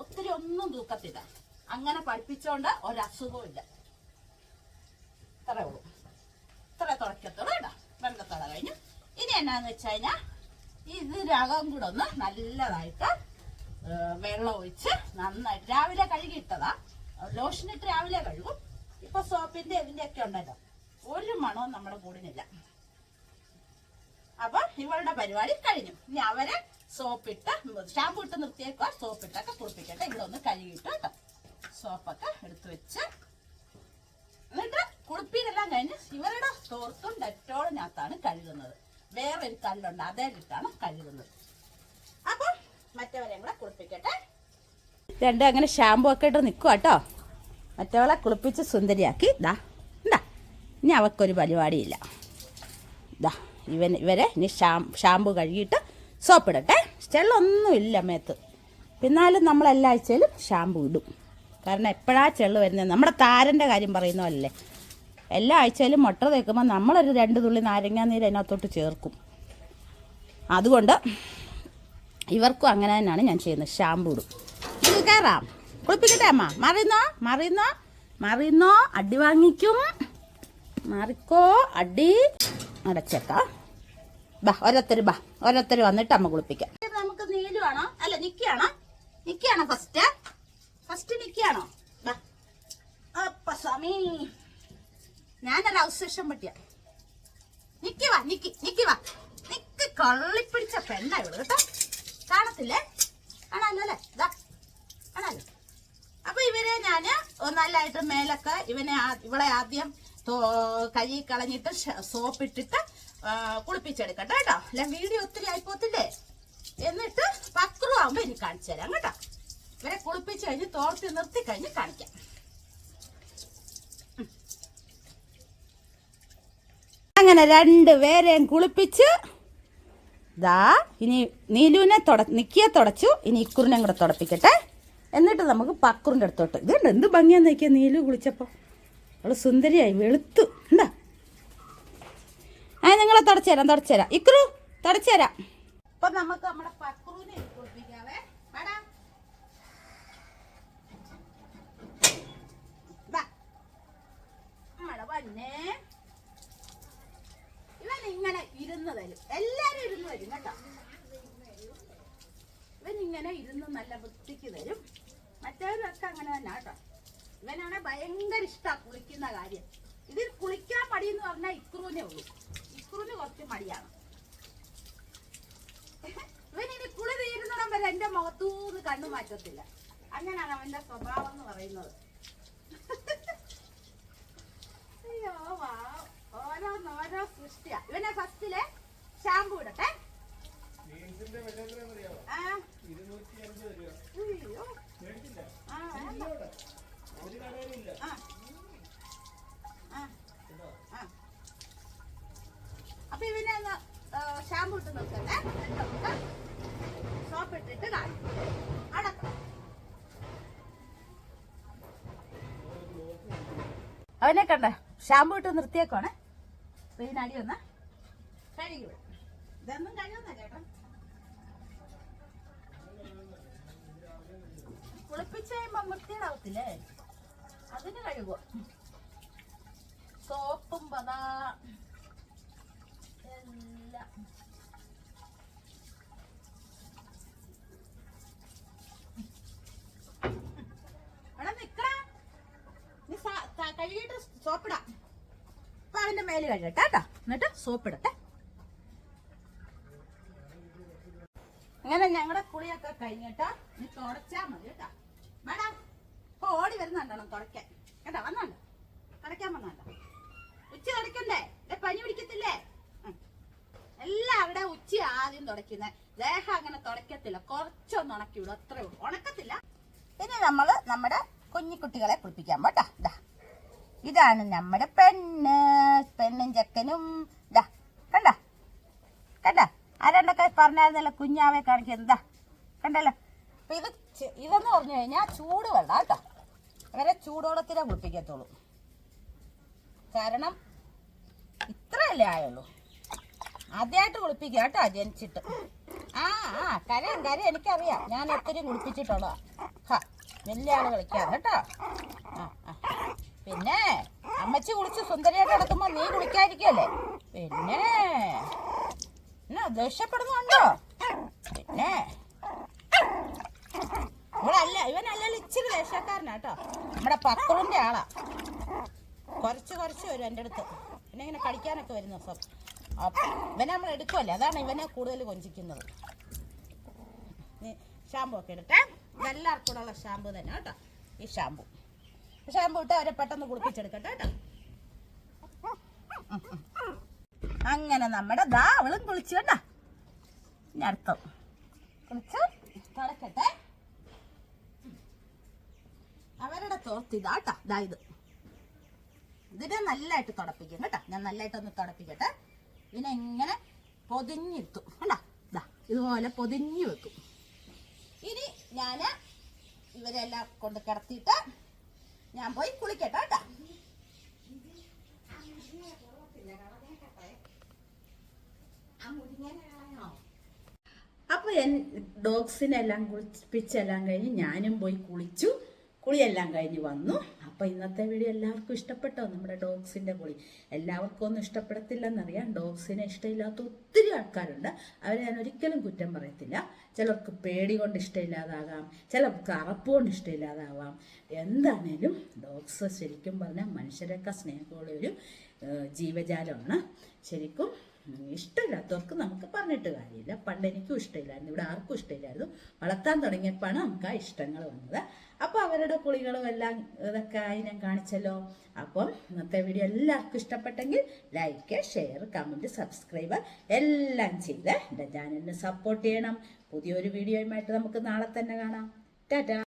ഒത്തിരി ഒന്നും തൂക്കത്തില്ല. അങ്ങനെ പഠിപ്പിച്ചോണ്ട് ഒരസുഖവും ഇല്ല ഇത്രേ ഉള്ളൂ. ഇത്ര തുടക്കത്തുള്ളൂ കേട്ടോ. വെള്ളത്തോടെ കഴിഞ്ഞു. ഇനി എന്നാന്ന് വെച്ച് കഴിഞ്ഞാൽ ഇതിനകം കൂടെ ഒന്ന് നല്ലതായിട്ട് വെള്ളം ഒഴിച്ച് നന്നായിട്ട് രാവിലെ കഴുകിയിട്ടതാ. ലോഷൻ ഇട്ട് രാവിലെ കഴുകും. ഇപ്പൊ സോപ്പിന്റെ ഇതിന്റെ ഒക്കെ ഉണ്ടല്ലോ. ഒരു മണവും നമ്മുടെ കൂടിനില്ല. അപ്പൊ ഇവളുടെ പരിപാടി കഴിഞ്ഞു. ഇനി അവരെ സോപ്പിട്ട് ഷാമ്പു ഇട്ട് നിർത്തിയേക്കുക സോപ്പിട്ടൊക്കെ കുളിപ്പിക്കട്ടെ. ഇവിടെ ഒന്ന് കഴുകിയിട്ട് കേട്ടോ. സോപ്പൊക്കെ എടുത്തു വെച്ച് എന്നിട്ട് കുളിപ്പിയിലെല്ലാം കഴിഞ്ഞ് ഇവരുടെ തോർത്തും ഡെറ്റോളിനകത്താണ് കഴുകുന്നത്. വേറെ ഒരു കല്ലുണ്ട് അതേലിട്ടാണ് കഴുകുന്നത്. അപ്പൊ മറ്റവരെയും കൂടെ കുളിപ്പിക്കട്ടെ. രണ്ട് അങ്ങനെ ഷാമ്പു ഒക്കെ ഇട്ട് നിൽക്കുക കേട്ടോ. മറ്റവളെ കുളിപ്പിച്ച് സുന്ദരിയാക്കി. ദാ എന്താ ഇനി അവക്കൊരു പരിപാടിയില്ല. ദാ ഇവൻ ഇവരെ ഇനി ഷാം ഷാമ്പു കഴുകിയിട്ട് സോപ്പിടട്ടെ. ചെള്ളൊന്നുമില്ല മേത്ത്. പിന്നാലും നമ്മൾ എല്ലാ ആഴ്ചയിലും ഷാമ്പു ഇടും. കാരണം എപ്പോഴാ ചെള്ള് വരുന്നത്? നമ്മുടെ താരന്റെ കാര്യം പറയുന്ന പോലല്ലേ. എല്ലാ ആഴ്ചയിലും മുട്ട തേക്കുമ്പോൾ നമ്മളൊരു രണ്ട് തുള്ളി നാരങ്ങാ നീര് അതിനകത്തോട്ട് ചേർക്കും. അതുകൊണ്ട് ഇവർക്കും അങ്ങനെ തന്നെയാണ് ഞാൻ ചെയ്യുന്നത്. ഷാമ്പു ഇടും. കയറാം. കുളിപ്പിക്കട്ടെ അമ്മ? മാറിന്നോ മാറിന്നോ മാറിന്നോ. അടി വാങ്ങിക്കും. മാറിക്കോ അടി. അടച്ചേക്കാം. ബാ ഓരോരുത്തർ ബാ ഓരോരുത്തർ വന്നിട്ട് അമ്മ കുളിപ്പിക്കാം. നമുക്ക് നീലുവാണോ അല്ല നിക്കാണോ നിക്കാണോ ഫസ്റ്റ് ഫസ്റ്റ് നിക്കാണോ അപ്പ സ്വാമി. ഞാനൊരു അവശേഷം പറ്റിയ. നിക്കി വാ നിക്കി നിക്കി വാ. നിക്ക് കള്ളിപ്പിടിച്ച പെണ്ണ ഇവൾ കേട്ടോ. കാണത്തില്ലേ? കാണാലോ അല്ലേ? ഇതാ കാണാലോ. അപ്പൊ ഇവരെ ഞാൻ നല്ലതായിട്ട് മേലൊക്കെ ഇവനെ ഇവളെ ആദ്യം കൈ കളഞ്ഞിട്ട് സോപ്പിട്ടിട്ട് കുളിപ്പിച്ചെടുക്കട്ടെ കേട്ടോ. അല്ല വീഡിയോ ഒത്തിരി ആയിപ്പോത്തില്ലേ? എന്നിട്ട് പക്രു ആവുമ്പോ ഇനി കാണിച്ചു തരാം കേട്ടോ. ഇവരെ കുളിപ്പിച്ച് കഴിഞ്ഞ് തോർത്തി നിർത്തി കഴിഞ്ഞ് കാണിക്കാം. അങ്ങനെ രണ്ടുപേരെയും കുളിപ്പിച്ച് ദാ ഇനി നീലുവിനെ തുട നിക്കിയെ തുടച്ചു. ഇനി ഇക്കുറിനെ കൂടെ തുടപ്പിക്കട്ടെ. എന്നിട്ട് നമുക്ക് പക്കുറിന്റെ അടുത്തോട്ട്. ഇതുണ്ട് എന്ത് ഭംഗിയാന്ന് നോക്കിയാൽ നീലു കുളിച്ചപ്പോൾ അവൾ സുന്ദരിയായി വെളുത്തു. എന്താ? ആ നിങ്ങളെ തുടച്ചു തരാം തുടച്ചു തരാം ഇക്കുറു തുടച്ചു തരാം അപ്പൊ നമുക്ക് നമ്മുടെ പക്കുറിനെ കുളിപ്പിക്കാവേ. നമ്മടെ വന്നേ. ഇങ്ങനെ ഇരുന്ന് തരും എല്ലാരും ഇരുന്ന് തരും കേട്ടോ. ഇവൻ ഇങ്ങനെ ഇരുന്ന് നല്ല വൃത്തിക്ക് തരും മറ്റവരൊക്കെ അങ്ങനെ തന്നെ കേട്ടോ. ഇവനാണെ ഭയങ്കര ഇഷ്ടാ കുളിക്കുന്ന കാര്യം. ഇതിൽ കുളിക്കാൻ മടി എന്ന് പറഞ്ഞാൽ ഇക്രൂനെ ഉള്ളൂ. ഇക്രൂന് കുറച്ച് മടിയാണ്. ഇവൻ ഇനി കുളി തീരുന്നിടം വരെ എന്റെ മുഖത്തൂന്ന് കണ്ണു മാറ്റത്തില്ല. അങ്ങനെയാണ് അവന്റെ സ്വഭാവം എന്ന് പറയുന്നത്. അയ്യോ വാ ഓരോന്നോരോ സൃഷ്ടിയാ. ഇവനെ ഫസ്റ്റിലെ ഷാമ്പു ഇടട്ടെ? ആ. അയ്യോ. അപ്പൊ ഇവനെ ഒന്ന് ഷാമ്പു ഇട്ട് സോപ്പ് ഇട്ടിട്ട് കാണാം അടക്കം അവനെ കണ്ട ഷാമ്പു ഇട്ട് നിർത്തിയേക്കോണേ ഇതിനടി ഒന്ന് കഴുകി ഇതൊന്നും കഴിയുന്ന ചേട്ടാ. കുളിപ്പിച്ച് കഴിയുമ്പോ വൃത്തിയിടാവത്തില്ലേ അതിന് കഴുകുക സോപ്പും പതാ എല്ലാം. കഴുകിയിട്ട് സോപ്പിടാം. അപ്പൊ അതിന്റെ മേൽ കഴുകട്ടെ കേട്ടോ. എന്നിട്ട് സോപ്പിടട്ടെ. അങ്ങനെ ഞങ്ങളുടെ കുളിയൊക്കെ കഴിഞ്ഞിട്ടാ നീ തുടച്ചാ മതി കേട്ടാ. മേഡം ഇപ്പൊ ഓടി വരുന്നുണ്ടോ തുടയ്ക്കാൻ കേട്ടാ വന്നോണ്ട്? തുടയ്ക്കാൻ വന്നോണ്ട്. ഉച്ച തുടയ്ക്കണ്ടേ പനി പിടിക്കത്തില്ലേ? ഉം. എല്ലാം അവിടെ ഉച്ച ആദ്യം തുടയ്ക്കുന്നത് ദേഹം അങ്ങനെ തുടയ്ക്കത്തില്ല കുറച്ചൊന്ന് ഉണക്കി വിടും. അത്രേ ഉള്ളൂ. ഉണക്കത്തില്ല. ഇനി നമ്മൾ നമ്മുടെ കുഞ്ഞിക്കുട്ടികളെ കുളിപ്പിക്കാൻ പോട്ടാ ഇതാ ഇതാണ് നമ്മുടെ പെണ്ണ്. പെണ്ണും ചെക്കനും. ഇതാ കണ്ട? കണ്ട? ആരാണ്ടൊക്കെ പറഞ്ഞായിരുന്നല്ലോ കുഞ്ഞാവെ കാണിക്കുന്നത്? എന്താ കണ്ടല്ലോ? അപ്പൊ ഇത് ഇതെന്ന് പറഞ്ഞു കഴിഞ്ഞാൽ ചൂട് വെള്ളം കേട്ടോ. അങ്ങനെ ചൂടുവെള്ളത്തിനെ കുളിപ്പിക്കത്തുള്ളൂ. കാരണം ഇത്രയല്ലേ ആയുള്ളൂ. ആദ്യമായിട്ട് കുളിപ്പിക്കുക കേട്ടോ ജനിച്ചിട്ട്. ആ ആ കരയും കരയും എനിക്കറിയാം. ഞാൻ ഒത്തിരി കുളിപ്പിച്ചിട്ടുള്ളതാ. ഹാ വലിയ ആൾ കളിക്കാം കേട്ടോ. ആ ആ. പിന്നെ അമ്മച്ചി കുളിച്ച് സുന്ദരിയായിട്ട് നടക്കുമ്പോ നീ കുളിക്കാതിരിക്കല്ലേ? പിന്നെ എന്നാ ദേഷ്യപ്പെടുന്നുണ്ടോ? പിന്നെ ഇവളല്ല ഇവനല്ലല്ലോ ഇച്ചിരി ദേഷ്യക്കാരനാട്ടോ നമ്മുടെ പക്കളിന്റെ ആളാ. കുറച്ച് കുറച്ച് വരും എന്റെ അടുത്ത്. പിന്നെ ഇങ്ങനെ കളിക്കാനൊക്കെ വരുന്ന സം അപ്പം ഇവനെ നമ്മൾ എടുക്കുമല്ലേ അതാണ് ഇവനെ കൂടുതൽ കൊഞ്ചിക്കുന്നത്. ഷാമ്പു ഒക്കെ എടുത്തേ ഇതെല്ലാവർക്കും ഉള്ള ഷാമ്പു തന്നെ കേട്ടോ. ഈ ഷാമ്പു. ഷാമ്പു ഇട്ട് അവരെ പെട്ടെന്ന് കുളിപ്പിച്ചെടുക്കട്ടെ കേട്ടോ. അങ്ങനെ നമ്മുടെ ദാ അവളും കുളിച്ചു കേട്ടാ ഇനി അടുത്തത്. കുളിച്ചു തുടക്കട്ടെ അവരുടെ തോർത്ത് ഇതാട്ടാ ഇതാ ഇത്. ഇതിനെ നല്ലതായിട്ട് തുടപ്പിക്കും കേട്ടോ. ഞാൻ നല്ലതായിട്ടൊന്ന് തുടപ്പിക്കട്ടെ. ഇതിനെ ഇങ്ങനെ പൊതിഞ്ഞിരുത്തും കണ്ടാ? ഇതാ ഇതുപോലെ പൊതിഞ്ഞു വെക്കും. ഇനി ഞാൻ ഇവരെല്ലാം കൊണ്ട് കിടത്തിയിട്ട് ഞാൻ പോയി കുളിക്കട്ടെ കേട്ടോ. അപ്പൊ എൻ ഡോഗ്സിനെല്ലാം കുളിപ്പിച്ചെല്ലാം കഴിഞ്ഞ് ഞാനും പോയി കുളിച്ചു. കുളിയെല്ലാം കഴിഞ്ഞ് വന്നു. അപ്പോൾ ഇന്നത്തെ വീഡിയോ എല്ലാവർക്കും ഇഷ്ടപ്പെട്ടോ? നമ്മുടെ ഡോഗ്സിന്റെ കുളി. എല്ലാവർക്കും ഒന്നും ഇഷ്ടപ്പെടത്തില്ലെന്നറിയാം. ഡോഗ്സിനെ ഇഷ്ടമില്ലാത്ത ഒത്തിരി ആൾക്കാരുണ്ട്. അവരെ ഞാൻ ഒരിക്കലും കുറ്റം പറയത്തില്ല. ചിലർക്ക് പേടി കൊണ്ട് ഇഷ്ടമില്ലാതാകാം. ചിലർക്ക് അറപ്പ് കൊണ്ട് ഇഷ്ടമില്ലാതാവാം. എന്താണേലും ഡോഗ്സ് ശരിക്കും പറഞ്ഞാൽ മനുഷ്യരൊക്കെ സ്നേഹമുള്ള ഒരു ജീവജാലമാണ്. ശരിക്കും ഇഷ്ടമില്ലാത്തവർക്ക് നമുക്ക് പറഞ്ഞിട്ട് കാര്യമില്ല. പണ്ട് എനിക്കും ഇഷ്ടമില്ലായിരുന്നു. ഇവിടെ ആർക്കും ഇഷ്ടമില്ലായിരുന്നു. വളർത്താൻ തുടങ്ങിയപ്പോഴാണ് നമുക്ക് ആ ഇഷ്ടങ്ങൾ വന്നത്. അപ്പോൾ അവരുടെ കുളികളും എല്ലാം ഇതൊക്കെ ആയി ഞാൻ കാണിച്ചല്ലോ. അപ്പം ഇന്നത്തെ വീഡിയോ എല്ലാവർക്കും ഇഷ്ടപ്പെട്ടെങ്കിൽ ലൈക്ക് ഷെയർ കമന്റ് സബ്സ്ക്രൈബ് എല്ലാം ചെയ്ത് എന്റെ ചാനലിന് സപ്പോർട്ട് ചെയ്യണം. പുതിയൊരു വീഡിയോയുമായിട്ട് നമുക്ക് നാളെ തന്നെ കാണാം. ടാറ്റാ.